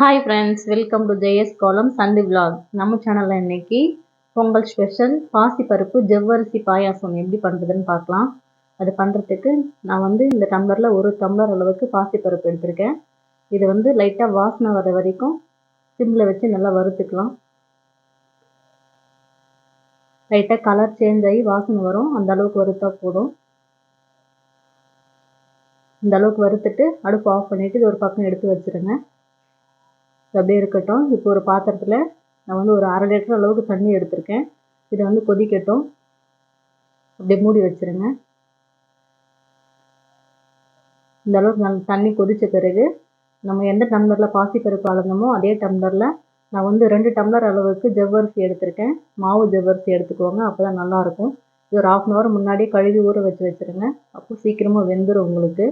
Hi friends welcome to Jaya's kolam சந்தி vlog நம்ம சேனலில் இன்னைக்கு பொங்கல் ஸ்பெஷல் பாசிப்பருப்பு ஜவ்வரிசி பாயாசம் எப்படி பண்ணுறதுன்னு பார்க்கலாம். அது பண்ணுறதுக்கு நான் வந்து இந்த டம்ளரில் ஒரு டம்ளர் அளவுக்கு பாசிப்பருப்பு எடுத்திருக்கேன். இது வந்து லைட்டாக வாசனை வர வரைக்கும் சிம்மில் வச்சு நல்லா வறுத்துக்கலாம். லைட்டாக கலர் சேஞ்ச் ஆகி வாசனை வரும். அந்த அளவுக்கு வறுத்தா போதும். இந்த அளவுக்கு வறுத்துட்டு அடுப்பு ஆஃப் பண்ணிவிட்டு இது ஒரு பக்கம் எடுத்து வச்சுருங்க. அப்படியே இருக்கட்டும். இப்போ ஒரு பாத்திரத்தில் நான் வந்து ஒரு அரை லிட்டர் அளவுக்கு தண்ணி எடுத்திருக்கேன். இதை வந்து கொதிக்கட்டும். அப்படியே மூடி வச்சுருங்க. இந்த அளவுக்கு நல்ல தண்ணி கொதித்த பிறகு நம்ம எந்த டம்ளரில் பாசிப்பருப்பு அளந்தோமோ அதே டம்ளரில் நான் வந்து ரெண்டு டம்ளர் அளவுக்கு ஜவ்வரிசி எடுத்திருக்கேன். மாவு ஜவ்வரிசி எடுத்துக்கோங்க. அப்போ தான் நல்லாயிருக்கும். இது ஒரு ஆஃப் அன் ஹவர் முன்னாடியே கழுவி ஊற வச்சு வச்சுருங்க. அப்போ சீக்கிரமாக வெந்துடும் உங்களுக்கு.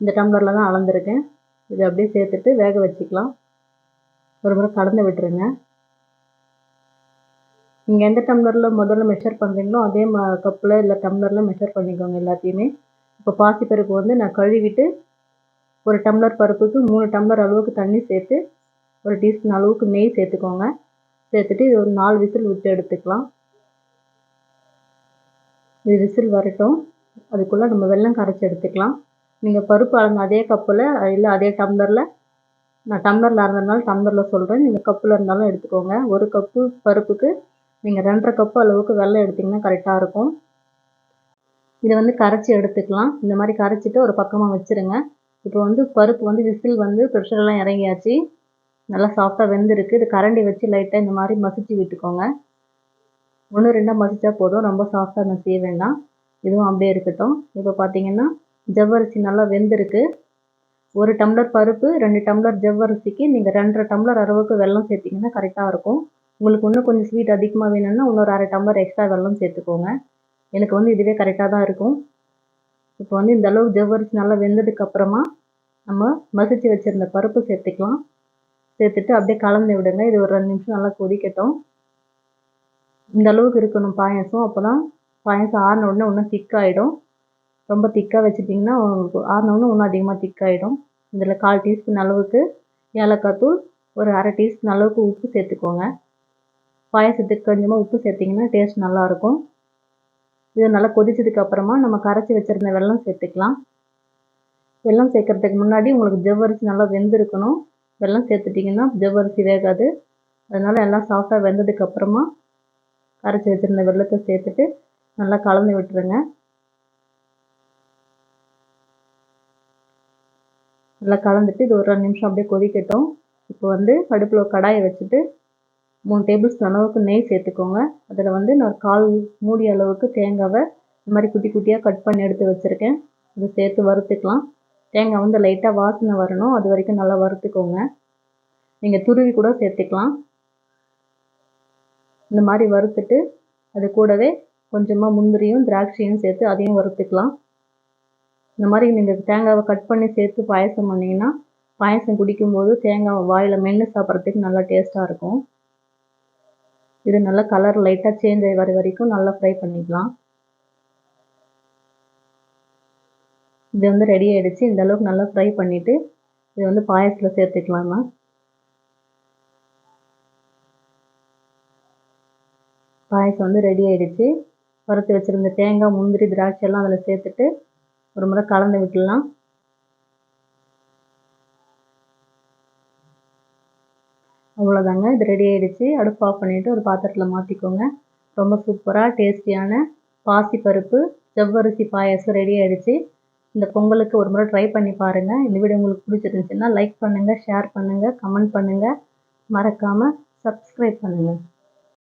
இந்த டம்ளரில் தான் அளந்துருக்கேன். இதை அப்படியே சேர்த்துட்டு வேக வச்சுக்கலாம். ஒரு முறை கலந்து விட்டுருங்க. நீங்கள் எந்த டம்ளரில் முதல்ல மெஷர் பண்ணுறீங்களோ அதே ம கப்பில் இல்லை டம்ளரில் மெஷர் பண்ணிக்கோங்க எல்லாத்தையுமே. இப்போ பாசிப்பருப்பு வந்து நான் கழுவிட்டு ஒரு டம்ளர் பருப்புக்கு மூணு டம்ளர் அளவுக்கு தண்ணி சேர்த்து ஒரு டீஸ்பூன் அளவுக்கு நெய் சேர்த்துக்கோங்க. சேர்த்துட்டு இது ஒரு நாலு விசில் விட்டு எடுத்துக்கலாம். இது விசில் வரட்டும். அதுக்குள்ளே நம்ம வெல்லம் கரைச்சி எடுத்துக்கலாம். நீங்கள் பருப்பு அளந்த அதே கப்பில் இல்லை அதே டம்ளரில் நான் டம்ளரில் இருந்ததுனால டம்ளரில் சொல்கிறேன் நீங்கள் கப்பில் இருந்தாலும் எடுத்துக்கோங்க. ஒரு கப்பு பருப்புக்கு நீங்கள் ரெண்டரை கப்பு அளவுக்கு வெள்ளம் எடுத்திங்கன்னா கரெக்டாக இருக்கும். இதை வந்து கரைச்சி எடுத்துக்கலாம். இந்த மாதிரி கரைச்சிட்டு ஒரு பக்கமாக வச்சுருங்க. இப்போ வந்து பருப்பு வந்து விசில் வந்து ப்ரெஷர்லாம் இறங்கியாச்சு. நல்லா சாஃப்டாக வெந்திருக்கு. இது கரண்டி வச்சு லைட்டாக இந்த மாதிரி மசிச்சு விட்டுக்கோங்க. ஒன்று ரெண்டாக மசித்தா போதும். ரொம்ப சாஃப்டாக செய்ய வேண்டாம். இதுவும் அப்படியே இருக்கட்டும். இப்போ பார்த்தீங்கன்னா ஜவ்வரிசி நல்லா வெந்திருக்கு. ஒரு டம்ளர் பருப்பு ரெண்டு டம்ளர் ஜவ்வரிசிக்கு நீங்கள் ரெண்டரை டம்ளர் அளவுக்கு வெல்லம் சேர்த்திங்கன்னா கரெக்டாக இருக்கும். உங்களுக்கு இன்னும் கொஞ்சம் ஸ்வீட் அதிகமாக வேணும்னா இன்னொரு அரை டம்ளர் எக்ஸ்ட்ரா வெல்லம் சேர்த்துக்கோங்க. எனக்கு வந்து இதுவே கரெக்டாக தான் இருக்கும். இப்போ வந்து இந்த அளவுக்கு ஜவ்வரிசி நல்லா வெந்ததுக்கப்புறமா நம்ம மசிச்சு வச்சுருந்த பருப்பு சேர்த்துக்கலாம். சேர்த்துட்டு அப்படியே கலந்து விடுங்க. இது ஒரு ரெண்டு நிமிஷம் நல்லா கொதிக்கட்டும். இந்த அளவுக்கு இருக்கணும் பாயசம். அப்போ தான் பாயசம் ஆறின உடனே இன்னும் திக்காகிடும் ரொம்ப திக்காக வச்சுட்டிங்கன்னா உங்களுக்கு உடனே இன்னும் அதிகமாக திக்காயிடும். இதில் கால் டீஸ்பூன் அளவுக்கு ஏலக்காய் தூள் ஒரு அரை டீஸ்பூன் அளவுக்கு உப்பு சேர்த்துக்கோங்க. பாயசத்துக்கு கொஞ்சமாக உப்பு சேர்த்திங்கன்னா டேஸ்ட் நல்லாயிருக்கும். இது நல்லா கொதிச்சதுக்கு அப்புறமா நம்ம கரைச்சி வச்சுருந்த வெல்லம் சேர்த்துக்கலாம். வெல்லம் சேர்க்கறதுக்கு முன்னாடி உங்களுக்கு ஜவ்வரிசி நல்லா வெந்திருக்கணும். வெல்லம் சேர்த்துட்டிங்கன்னா ஜவ்வரிசி வேகாது. அதனால் எல்லாம் சாஃப்டாக வெந்ததுக்கு அப்புறமா கரைச்சி வச்சுருந்த வெள்ளத்தை சேர்த்துட்டு நல்லா கலந்து விட்டுருங்க. நல்லா கலந்துட்டு இது ஒரு ரெண்டு நிமிஷம் அப்படியே கொதிக்கட்டும். இப்போ வந்து அடுப்பில் கடாயை வச்சுட்டு மூணு டேபிள் ஸ்பூன் அளவுக்கு நெய் சேர்த்துக்கோங்க. அதில் வந்து நான் கால் மூடி அளவுக்கு தேங்காவை இந்த மாதிரி குட்டி குட்டியாக கட் பண்ணி எடுத்து வச்சுருக்கேன். இதை சேர்த்து வறுத்துக்கலாம். தேங்காய் வந்து லைட்டாக வாசனை வரணும். அது வரைக்கும் நல்லா வறுத்துக்கோங்க. நீங்கள் துருவி கூட சேர்த்துக்கலாம். இந்த மாதிரி வறுத்துட்டு அது கூடவே கொஞ்சமாக முந்திரியும் திராட்சையும் சேர்த்து அதையும் வறுத்துக்கலாம். இந்த மாதிரி நீங்கள் தேங்காவை கட் பண்ணி சேர்த்து பாயசம் பண்ணிங்கன்னா பாயசம் குடிக்கும்போது தேங்காய் வாயில் மென்று சாப்பிட்றதுக்கு நல்லா டேஸ்ட்டாக இருக்கும். இது நல்லா கலர் லைட்டாக சேஞ்ச் ஆகி வர வரைக்கும் நல்லா ஃப்ரை பண்ணிக்கலாம். இது வந்து ரெடி ஆகிடுச்சு இந்த அளவுக்கு நல்லா ஃப்ரை பண்ணிவிட்டு இது வந்து பாயசத்தில் சேர்த்துக்கலாமா பாயசம் வந்து ரெடி ஆகிடுச்சு வறுத்து வச்சுருந்த தேங்காய் முந்திரி திராட்சை எல்லாம் அதில் சேர்த்துட்டு ஒரு முறை கலந்து விட்டுடலாம். அவ்வளோதாங்க. இது ரெடி ஆகிடுச்சு அடுப்பு ஆஃப் பண்ணிவிட்டு ஒரு பாத்திரத்தில் மாற்றிக்கோங்க ரொம்ப சூப்பராக டேஸ்டியான பாசிப்பருப்பு செவ்வரிசி பாயாசம் ரெடி ஆகிடுச்சு இந்த பொங்கலுக்கு ஒரு முறை ட்ரை பண்ணி பாருங்கள் இந்த வீடியோ உங்களுக்கு பிடிச்சிருந்துச்சுன்னா லைக் பண்ணுங்கள் ஷேர் பண்ணுங்கள் கமெண்ட் பண்ணுங்கள் மறக்காமல் சப்ஸ்கிரைப் பண்ணுங்கள்